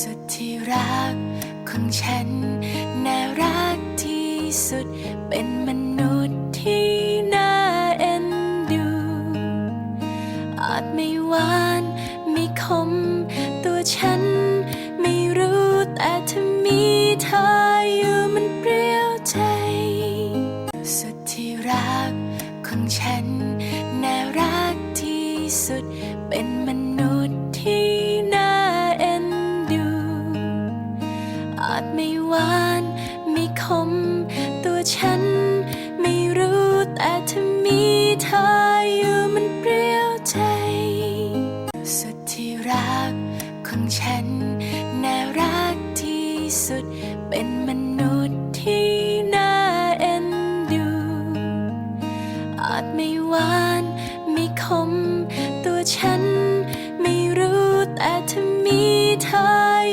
สุดที่รักของฉัน น่ารักที่สุดเป็นมนุษย์ที่น่าเอ็นดูอาจไม่หวานไม่คม ตัวฉันไม่รู้แต่ถ้ามีเธออยู่มันเปรี้ยวใจ สุดที่รักของฉัน น่ารักที่สุดเป็นมนุษย์ที่าดไม่หวานไม่คม ตัวฉันไม่รู้แต่ถ้ามีเธออยู่มันเปรี้ยวใจ สุดที่รักของฉัน น่ารักที่สุดเป็นมนุษย์ที่น่าเอ็นดูอาจไม่หวานไม่คม ตัวฉันไม่รู้แต่ถ้ามีเธอ